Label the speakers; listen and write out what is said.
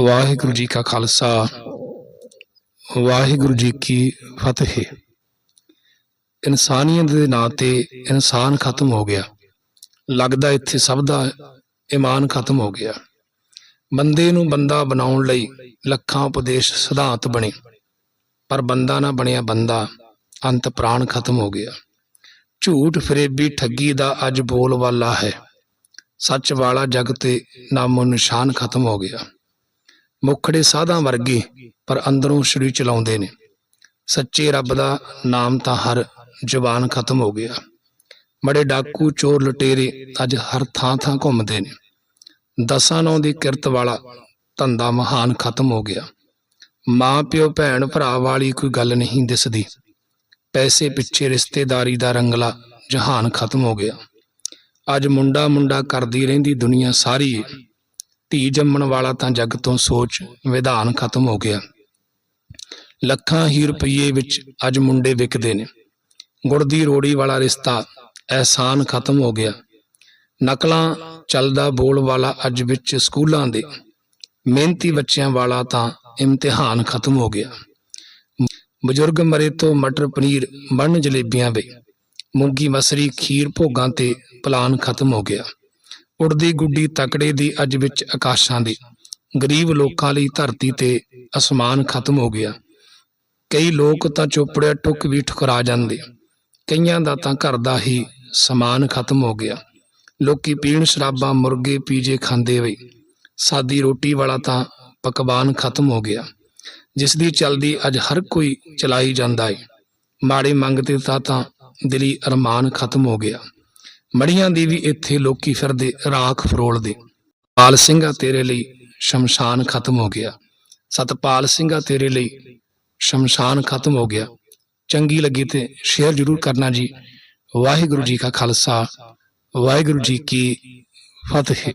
Speaker 1: ਵਾਹਿਗੁਰੂ ਜੀ ਕਾ ਖਾਲਸਾ, ਵਾਹਿਗੁਰੂ ਜੀ ਕੀ ਫਤਿਹ। ਇਨਸਾਨੀਅਤ ਦੇ ਨਾਂ ਤੇ ਇਨਸਾਨ ਖਤਮ ਹੋ ਗਿਆ। ਲੱਗਦਾ ਇੱਥੇ ਸਭ ਦਾ ਈਮਾਨ ਖਤਮ ਹੋ ਗਿਆ। ਬੰਦੇ ਨੂੰ ਬੰਦਾ ਬਣਾਉਣ ਲਈ ਲੱਖਾਂ ਉਪਦੇਸ਼ ਸਿਧਾਂਤ ਬਣੇ। ਪਰ ਬੰਦਾ ਨਾ ਬਣਿਆ ਬੰਦਾ, ਅੰਤ ਪ੍ਰਾਣ ਖਤਮ ਹੋ ਗਿਆ। ਝੂਠ ਫਰੇਬੀ ਠੱਗੀ ਦਾ ਅੱਜ ਬੋਲ ਵਾਲਾ ਹੈ। ਸੱਚ ਵਾਲਾ ਜਗ ਤੇ ਨਾਮੋ ਨਿਸ਼ਾਨ ਖਤਮ ਹੋ ਗਿਆ। ਮੁਖੜੇ ਸਾਧਾਂ ਵਰਗੇ ਪਰ ਅੰਦਰੋਂ ਛੁਰੀ ਚਲਾਉਂਦੇ ਨੇ। ਸੱਚੇ ਰੱਬ ਦਾ ਨਾਮ ਤਾਂ ਹਰ ਜ਼ੁਬਾਨ ਖਤਮ ਹੋ ਗਿਆ। ਬੜੇ ਡਾਕੂ ਚੋਰ ਲਟੇਰੇ ਅੱਜ ਹਰ ਥਾਂ ਥਾਂ ਘੁੰਮਦੇ ਨੇ। ਦਸਾਂ ਨੌ ਦੀ ਕਿਰਤ ਵਾਲਾ ਧੰਦਾ ਮਹਾਨ ਖਤਮ ਹੋ ਗਿਆ। ਮਾਂ, ਪਿਓ, ਭੈਣ, ਭਰਾ ਵਾਲੀ ਕੋਈ ਗੱਲ ਨਹੀਂ ਦਿਸਦੀ। ਪੈਸੇ ਪਿੱਛੇ ਰਿਸ਼ਤੇਦਾਰੀ ਦਾ ਰੰਗਲਾ ਜਹਾਨ ਖਤਮ ਹੋ ਗਿਆ। ਅੱਜ ਮੁੰਡਾ ਮੁੰਡਾ ਕਰਦੀ ਰਹਿੰਦੀ ਦੁਨੀਆ ਸਾਰੀ ਏ। ਧੀ ਜੰਮਣ ਵਾਲਾ ਤਾਂ ਜੱਗ ਤੋਂ ਸੋਚ ਵਿਧਾਨ ਖਤਮ ਹੋ ਗਿਆ। ਲੱਖਾਂ ਹੀ ਰੁਪਏ ਵਿੱਚ ਅੱਜ ਮੁੰਡੇ ਵਿਕਦੇ ਨੇ। ਗੁੜ ਦੀ ਰੋੜੀ ਵਾਲਾ ਰਿਸ਼ਤਾ ਐਹਸਾਨ ਖਤਮ ਹੋ ਗਿਆ। ਨਕਲਾਂ ਚੱਲਦਾ ਬੋਲ ਵਾਲਾ ਅੱਜ ਵਿੱਚ ਸਕੂਲਾਂ ਦੇ। ਮਿਹਨਤੀ ਬੱਚਿਆਂ ਵਾਲਾ ਤਾਂ ਇਮਤਿਹਾਨ ਖਤਮ ਹੋ ਗਿਆ। ਬਜ਼ੁਰਗ ਮਰੇ ਤੋਂ ਮਟਰ ਪਨੀਰ ਬਣ ਜਲੇਬੀਆਂ ਵੇ। ਮੂੰਗੀ ਮਸਰੀ ਖੀਰ ਭੋਗਾਂ ਤੇ ਪਲਾਨ ਖਤਮ ਹੋ ਗਿਆ। ਉੜਦੀ ਗੁੱਡੀ ਤਕੜੇ ਦੀ ਅੱਜ ਵਿੱਚ ਆਕਾਸ਼ਾਂ ਦੀ। ਗਰੀਬ ਲੋਕਾਂ ਲਈ ਧਰਤੀ ਤੇ ਅਸਮਾਨ ਖਤਮ ਹੋ ਗਿਆ। ਕਈ ਲੋਕ ਤਾਂ ਚੋਪੜਿਆ ਟੁੱਕ ਵੀ ਠੁਕਰਾ ਜਾਂਦੇ। ਕਈਆਂ ਦਾ ਤਾਂ ਘਰ ਦਾ ਹੀ ਸਮਾਨ ਖਤਮ ਹੋ ਗਿਆ। ਲੋਕੀ ਪੀਣ ਸ਼ਰਾਬਾਂ, ਮੁਰਗੇ ਪੀਜੇ ਖਾਂਦੇ ਵੇ ਸਾਦੀ ਰੋਟੀ ਵਾਲਾ ਤਾਂ ਪਕਵਾਨ ਖਤਮ ਹੋ ਗਿਆ। ਜਿਸ ਦੀ ਚਲਦੀ ਅੱਜ ਹਰ ਕੋਈ ਚਲਾਈ ਜਾਂਦਾ ਏ। ਮਾੜੇ ਮੰਗਤੇ ਤਾਂ ਤਾਂ ਦਿਲੀ ਅਰਮਾਨ ਖਤਮ ਹੋ ਗਿਆ। ਮੜੀਆਂ ਦੀ ਵੀ ਇੱਥੇ ਲੋਕੀ ਫਿਰਦੇ, ਰਾਖ ਫਰੋਲਦੇ। ਪਾਲ ਸਿੰਘਾ ਤੇਰੇ ਲਈ ਸ਼ਮਸ਼ਾਨ ਖਤਮ ਹੋ ਗਿਆ। ਸਤਪਾਲ ਸਿੰਘਾ ਤੇਰੇ ਲਈ ਸ਼ਮਸ਼ਾਨ ਖਤਮ ਹੋ ਗਿਆ। ਚੰਗੀ ਲੱਗੀ ਤੇ ਸ਼ੇਅਰ ਜ਼ਰੂਰ ਕਰਨਾ ਜੀ। ਵਾਹਿਗੁਰੂ ਜੀ ਕਾ ਖਾਲਸਾ, ਵਾਹਿਗੁਰੂ ਜੀ ਕੀ ਫਤਿਹ।